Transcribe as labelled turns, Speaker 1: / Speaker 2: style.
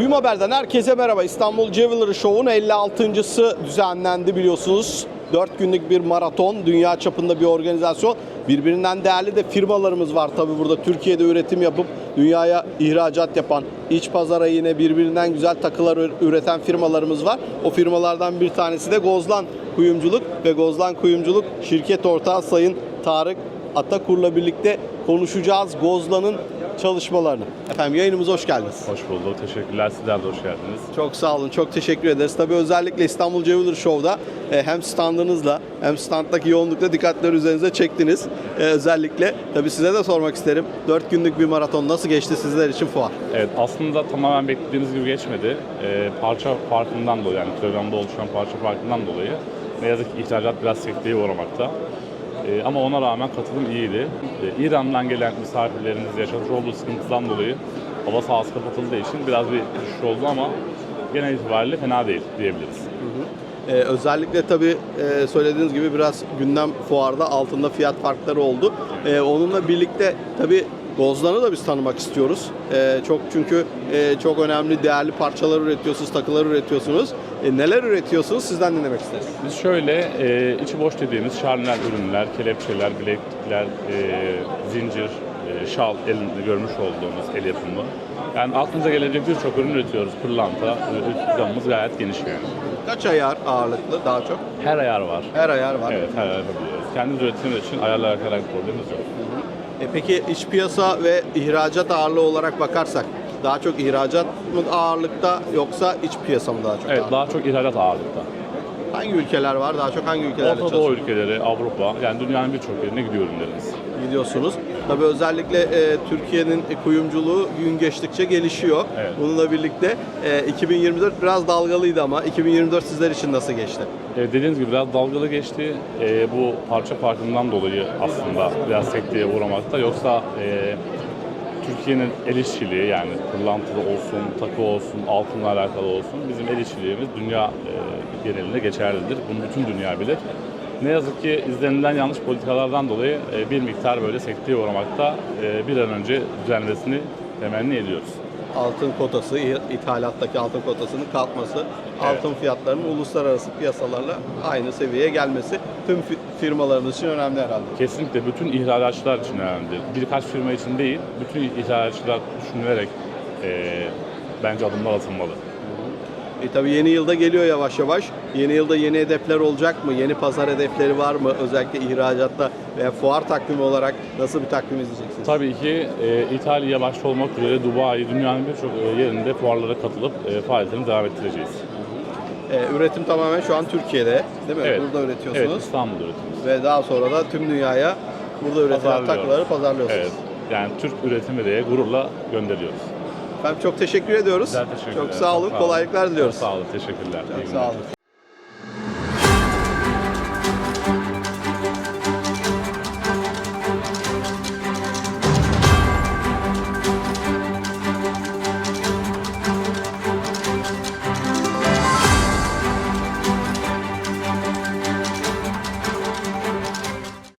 Speaker 1: Kuyum Haber'den herkese merhaba. İstanbul Jewelry Show'un 56.sı düzenlendi biliyorsunuz. 4 günlük bir maraton, dünya çapında bir organizasyon. Birbirinden değerli de firmalarımız var tabii burada. Türkiye'de üretim yapıp dünyaya ihracat yapan, iç pazara yine birbirinden güzel takılar üreten firmalarımız var. O firmalardan bir tanesi de Gozlan Kuyumculuk ve Gozlan Kuyumculuk şirket ortağı Sayın Tarık Atakur'la birlikte konuşacağız Gozlan'ın çalışmalarını. Efendim yayınımıza hoş geldiniz.
Speaker 2: Hoş bulduk. Teşekkürler. Sizler de hoş geldiniz.
Speaker 1: Çok sağ olun, çok teşekkür ederiz. Tabii özellikle İstanbul Jewelry Show'da e, hem standınızla hem standdaki yoğunlukla dikkatleri üzerinize çektiniz. E, özellikle tabii size de sormak isterim. 4 günlük bir maraton nasıl geçti sizler için fuar?
Speaker 2: Evet aslında tamamen beklediğimiz gibi geçmedi. Ee, parça farkından dolayı yani kilogramda oluşan parça farkından dolayı ne yazık ki ihracat biraz sekteye uğramakta. Ee, ama ona rağmen katılım iyiydi. Ee, İran'dan gelen misafirlerimiz yaşamış olduğu sıkıntıdan dolayı hava sahası kapatıldığı için biraz bir düşüş oldu ama genel itibariyle fena değil diyebiliriz.
Speaker 1: E, özellikle tabii e, söylediğiniz gibi biraz gündem fuarda altında fiyat farkları oldu. E, onunla birlikte tabii Gozlan'ı da biz tanımak istiyoruz. E, çok çünkü e, çok önemli değerli parçalar üretiyorsunuz, takılar üretiyorsunuz. E, neler üretiyorsunuz? Sizden dinlemek isteriz.
Speaker 2: Biz şöyle e, içi boş dediğimiz şarnel ürünler, kelepçeler, bileklikler, e, zincir, e, şal elinde görmüş olduğumuz el yapımı. Yani aklınıza gelebilecek birçok ürün üretiyoruz. Pırlanta, gamımız gayet geniş yani.
Speaker 1: Kaç ayar ağırlıklı daha çok?
Speaker 2: Her ayar var.
Speaker 1: Her ayar var.
Speaker 2: Evet, her ayar yapabiliyoruz. Kendimiz ürettiğimiz için ayarla herhangi bir problemimiz yok.
Speaker 1: E peki iç piyasa ve ihracat ağırlığı olarak bakarsak daha çok ihracat mı ağırlıkta yoksa iç piyasa mı daha çok
Speaker 2: Evet,
Speaker 1: ağırlıkta?
Speaker 2: daha çok ihracat ağırlıkta.
Speaker 1: Hangi ülkeler var? Daha çok hangi ülkelerle
Speaker 2: Orta Doğu ülkeleri, Avrupa, yani dünyanın birçok yerine gidiyor ürünlerimiz.
Speaker 1: Gidiyorsunuz. Tabii özellikle e, Türkiye'nin kuyumculuğu gün geçtikçe gelişiyor.
Speaker 2: Evet.
Speaker 1: Bununla birlikte e, 2024 biraz dalgalıydı ama 2024 sizler için nasıl geçti?
Speaker 2: E, dediğiniz gibi biraz dalgalı geçti. E, bu parça farkından dolayı aslında biraz sekteye uğramakta. Yoksa e, Türkiye'nin el işçiliği yani pırlantılı olsun, takı olsun, altınla alakalı olsun bizim el işçiliğimiz dünya e, genelinde geçerlidir. Bunu bütün dünya bilir. Ne yazık ki izlenilen yanlış politikalardan dolayı e, bir miktar böyle sekteye uğramakta. E, bir an önce düzenlemesini temenni ediyoruz.
Speaker 1: Altın kotası, ithalattaki altın kotasının kalkması, altın fiyatlarının uluslararası piyasalarla aynı seviyeye gelmesi tüm fi- firmalarımız için önemli herhalde.
Speaker 2: Kesinlikle bütün ihracatçılar için önemli. Birkaç firma için değil, bütün ihracatçılar düşünülerek eee, bence adımlar atılmalı.
Speaker 1: E tabii yeni yılda geliyor yavaş yavaş. Yeni yılda yeni hedefler olacak mı? Yeni pazar hedefleri var mı? Özellikle ihracatta veya fuar takvimi olarak nasıl bir takvim izleyeceksiniz?
Speaker 2: Tabii ki eee İtalya başta olmak üzere Dubai, dünyanın birçok eee, yerinde fuarlara katılıp eee, faaliyetlerini devam ettireceğiz.
Speaker 1: E, üretim tamamen şu an Türkiye'de değil mi?
Speaker 2: Evet.
Speaker 1: Burada üretiyorsunuz.
Speaker 2: Evet, İstanbul'da üretiyoruz.
Speaker 1: Ve daha sonra da tüm dünyaya burada üretilen takıları pazarlıyorsunuz.
Speaker 2: Evet, yani Türk üretimi diye gururla gönderiyoruz.
Speaker 1: Efendim çok teşekkür ediyoruz.
Speaker 2: Güzel teşekkür
Speaker 1: Çok
Speaker 2: ederim.
Speaker 1: sağ olun.
Speaker 2: Çok
Speaker 1: Kolaylıklar diliyoruz.
Speaker 2: Çok sağ olun, teşekkürler. İyi
Speaker 1: Çok
Speaker 2: günler.
Speaker 1: sağ olun.